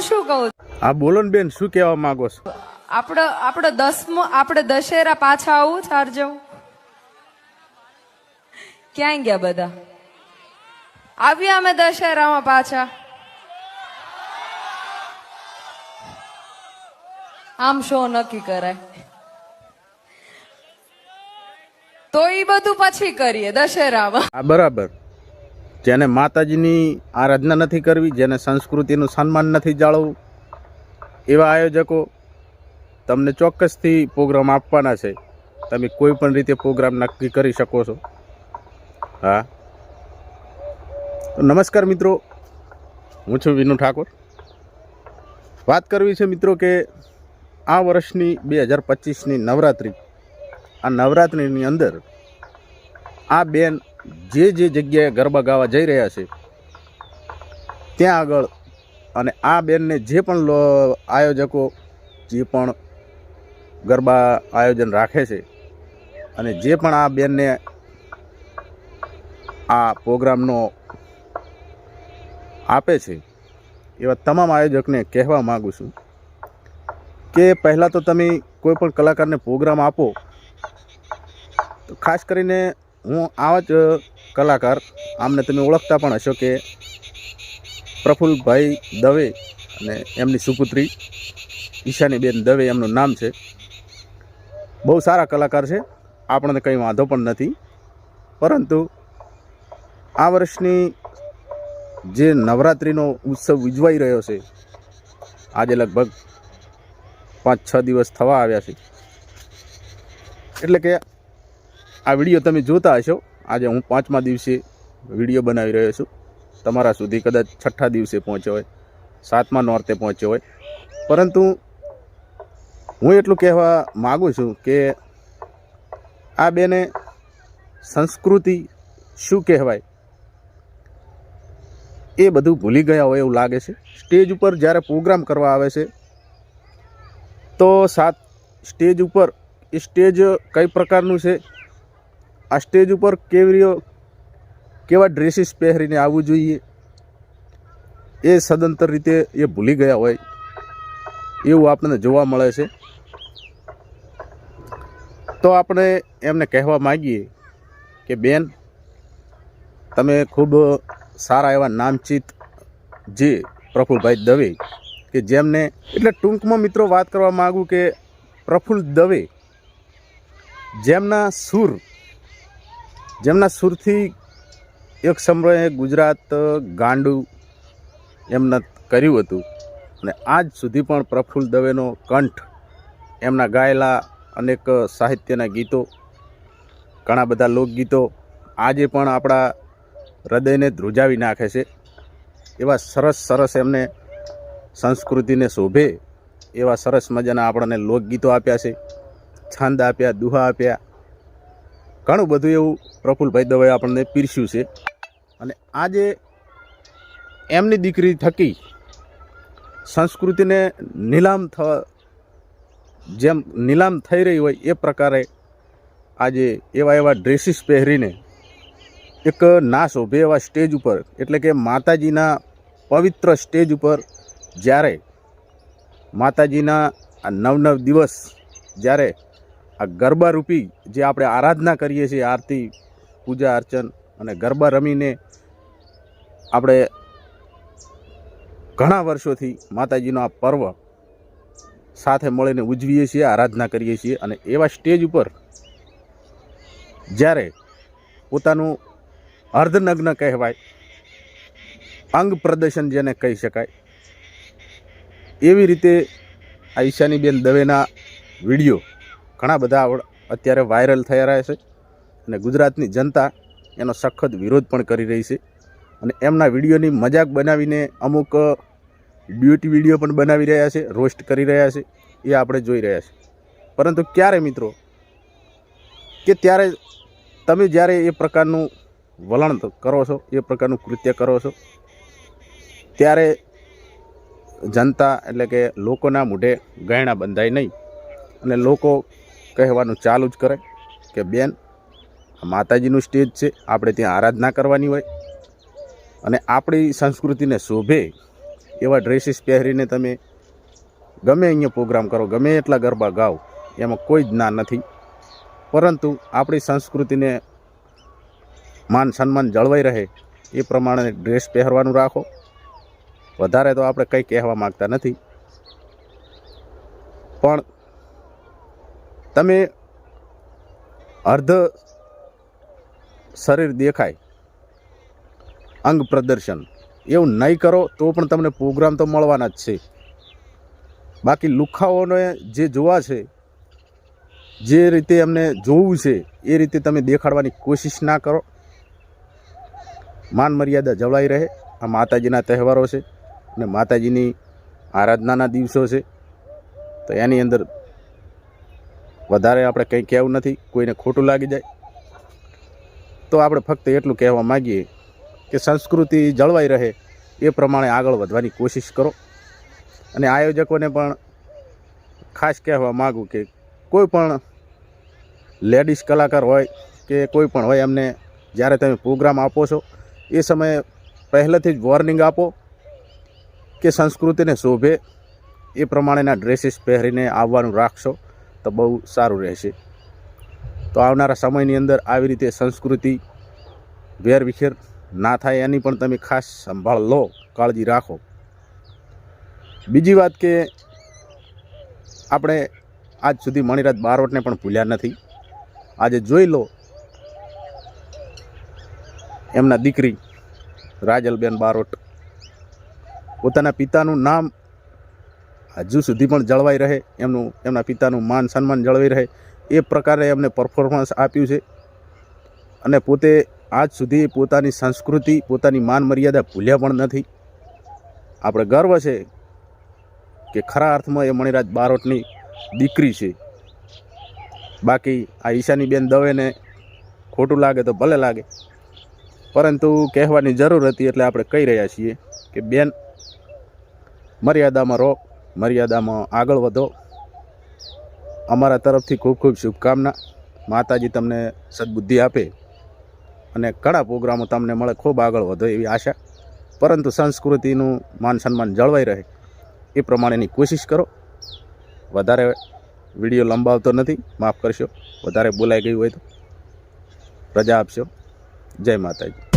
હું શું કહું હા બોલો ને બેન શું કહેવા માંગો છો? આપણો આપણો દસમો આપણે દશેરા પાછા આવું ચારજવ ક્યાં ગયા બધા? આવ્યા અમે દશેરામાં પાછા. આમ શો નક્કી કરાય. તો એ બધું પછી કરીએ દશેરામાં. બરાબર. જેને માતાજીની આરાધના નથી કરવી, જેને સંસ્કૃતિનું સન્માન નથી જાળવવું, એવા આયોજકો તમને ચોક્કસથી પ્રોગ્રામ આપવાના છે. તમે કોઈ પણ રીતે પ્રોગ્રામ નક્કી કરી શકો છો. હા. નમસ્કાર મિત્રો. હું છું વિનુ ઠાકોર. વાત કરવી છે મિત્રો કે આ વર્ષની બે હજાર પચીસની નવરાત્રિ. આ નવરાત્રિની અંદર આ બેન જે જે જગ્યાએ ગરબા ગાવા જઈ રહ્યા છે, ત્યાં આગળ અને આ બેનને જે પણ આયોજકો, જે પણ ગરબા આયોજન રાખે છે અને જે પણ આ બેનને આ પ્રોગ્રામનો આપે છે, એવા તમામ આયોજકને કહેવા માગું છું કે પહેલાં તો તમે કોઈ પણ કલાકારને પ્રોગ્રામ આપો, તો ખાસ કરીને હું આવા જ કલાકાર, આમને તમે ઓળખતા પણ હશો કે પ્રફુલ્લભાઈ દવે અને એમની સુપુત્રી ઈશાનીબેન દવે એમનું નામ છે. બહુ સારા કલાકાર છે. આપણને કંઈ વાંધો પણ નથી. પરંતુ આ વર્ષની જે નવરાત્રિનો ઉત્સવ ઉજવાઈ રહ્યો છે, આજે લગભગ પાંચ છ દિવસ થવા આવ્યા છે. એટલે કે આ વીડિયો તમે જોતા હશો. આજે હું પાંચમા દિવસે વીડિયો બનાવી રહ્યો છું. તમારા સુધી કદાચ છઠ્ઠા દિવસે પહોંચ્યો હોય, સાતમા નોર્તે પહોંચ્યો હોય. પરંતુ હું એટલું કહેવા માગું છું કે આ બેને સંસ્કૃતિ શું કહેવાય એ બધું ભૂલી ગયા હોય એવું લાગે છે. સ્ટેજ ઉપર જ્યારે પ્રોગ્રામ કરવા આવે છે, તો સાત સ્ટેજ ઉપર એ સ્ટેજ કઈ પ્રકારનું છે આ સ્ટેજ ઉપર કેવી કેવા ડ્રેસીસ પહેરીને આવવું જોઈએ, એ સદંતર રીતે એ ભૂલી ગયા હોય, એવું આપણને જોવા મળે છે. તો આપણે એમને કહેવા માગીએ કે, બેન, તમે ખૂબ સારા એવા નામચિત જે પ્રફુલભાઈ દવે, કે જેમને એટલે ટૂંકમાં મિત્રો વાત કરવા માગું કે પ્રફુલ્લ દવે, જેમના સુર જેમના સુરથી એક સમયે ગુજરાત ગાંડું એમને કર્યું હતું. અને આજ સુધી પણ પ્રફુલ્લ દવેનો કંઠ એમના ગાયેલા અનેક સાહિત્યના ગીતો, ઘણા બધા લોકગીતો આજે પણ આપણા હૃદયને ધ્રુજાવી નાખે છે. એવા સરસ સરસ એમને સંસ્કૃતિને શોભે એવા સરસ મજાના આપણને લોકગીતો આપ્યા છે. છંદ આપ્યા, દુહા આપ્યા ઘણું બધું એવું પ્રફુલભાઈ દવે આપણને પીરસ્યું છે. અને આજે એમની દીકરી થકી સંસ્કૃતિને નીલામ થ જેમ નીલામ થઈ રહી હોય એ પ્રકારે આજે એવા એવા ડ્રેસીસ પહેરીને એક ના શોભે એવા સ્ટેજ ઉપર, એટલે કે માતાજીના પવિત્ર સ્ટેજ ઉપર જ્યારે માતાજીના આ નવ નવ દિવસ જ્યારે આ ગરબા રૂપી જે આપણે આરાધના કરીએ છીએ, આરતી, પૂજા, અર્ચન અને ગરબા રમીને આપણે ઘણા વર્ષોથી માતાજીનો આ પર્વ સાથે મળીને ઉજવીએ છીએ, આરાધના કરીએ છીએ અને એવા સ્ટેજ ઉપર જ્યારે પોતાનું અર્ધનગ્ન કહેવાય, અંગ પ્રદર્શન જેને કહી શકાય, એવી રીતે આ ઈશાનીબેન દવેના વીડિયો ઘણા બધા અત્યારે વાયરલ થઈ રહ્યા છે અને ગુજરાતની જનતા એનો સખત વિરોધ પણ કરી રહી છે. અને એમના વિડીયોની મજાક બનાવીને અમુક ડ્યુટી વીડિયો પણ બનાવી રહ્યા છે રોસ્ટ કરી રહ્યા છે, એ આપણે જોઈ રહ્યા છે. પરંતુ ક્યારે મિત્રો? કે ત્યારે તમે જ્યારે એ પ્રકારનું વલણ કરો છો, એ પ્રકારનું કૃત્ય કરો છો, ત્યારે જનતા એટલે કે લોકોના મોઢે ગયણા બંધાય નહીં. અને લોકો કહેવાનું ચાલુ જ કરે કે બેન માતાજીનું સ્ટેજ છે, આપણે ત્યાં આરાધના કરવાની હોય. અને આપણી સંસ્કૃતિને શોભે એવા ડ્રેસીસ પહેરીને તમે ગમે અહીંયા પ્રોગ્રામ કરો, ગમે એટલા ગરબા ગાઓ, એમાં કોઈ જ ના નથી. પરંતુ આપણી સંસ્કૃતિને માન સન્માન જળવાઈ રહે એ પ્રમાણે ડ્રેસ પહેરવાનું રાખો. વધારે તો આપણે કંઈ કહેવા માગતા નથી. પણ તમે અર્ધ શરીર દેખાય, અંગ પ્રદર્શન. એવું નહીં કરો તો પણ તમને પ્રોગ્રામ તો મળવાના જ છે. બાકી લુખાઓને જે જોવા છે, જે રીતે એમને જોવું છે, એ રીતે તમે દેખાડવાની કોશિશ ના કરો. માન મર્યાદા જળવાઈ રહે. આ માતાજીના તહેવારો છે અને માતાજીની આરાધનાના દિવસો છે. તો એની અંદર વધારે આપણે કંઈ કહેવું નથી, કોઈને ખોટું લાગી જાય. તો આપણે ફક્ત એટલું કહેવા માગીએ કે સંસ્કૃતિ જળવાઈ રહે એ પ્રમાણે આગળ વધવાની કોશિશ કરો. અને આયોજકોને પણ ખાસ કહેવા માગું કે કોઈ પણ લેડીઝ કલાકાર હોય કે કોઈ પણ હોય, એમને જ્યારે તમે પ્રોગ્રામ આપો છો, એ સમયે પહેલેથી જ વોર્નિંગ આપો કે સંસ્કૃતિને શોભે, એ પ્રમાણેના ડ્રેસીસ પહેરીને આવવાનું રાખશો. તો બહુ સારું રહેશે. તો આવનારા સમયની અંદર આવી રીતે સંસ્કૃતિ વેરવિખેર ના થાય એની પણ તમે ખાસ સંભાળ લો, કાળજી રાખો. બીજી વાત કે આપણે આજ સુધી મણિરાજ બારોટને પણ ભૂલ્યા નથી. આજે જોઈ લો એમના દીકરી રાજલબેન બારોટ પોતાના પિતાનું નામ હજુ સુધી પણ જળવાઈ રહે, એમનું, એમના પિતાનું માન સન્માન જળવાઈ રહે, એ પ્રકારે એમને પરફોર્મન્સ આપ્યું છે. અને પોતે આજ સુધી પોતાની સંસ્કૃતિ, પોતાની માન મર્યાદા ભૂલ્યા પણ નથી. આપણે ગર્વ છે કે ખરા અર્થમાં એ મણિરાજ બારોટની દીકરી છે. બાકી આ ઈશાનીબેન દવેને ખોટું લાગે તો ભલે લાગે. પરંતુ કહેવાની જરૂર હતી એટલે આપણે કહી રહ્યા છીએ કે, બેન, મર્યાદામાં રહો. મર્યાદામાં આગળ વધો. અમારા તરફથી ખૂબ ખૂબ શુભકામના. માતાજી તમને સદબુદ્ધિ આપે અને કળા પ્રોગ્રામો તમને મળે, ખૂબ આગળ વધો એવી આશા. પરંતુ સંસ્કૃતિનું માન સન્માન જળવાઈ રહે એ પ્રમાણેની કોશિશ કરો. વધારે વીડિયો લંબાવતો નથી, માફ કરશો. વધારે બોલાઈ ગયું હોય તો રજા આપશો. જય માતાજી.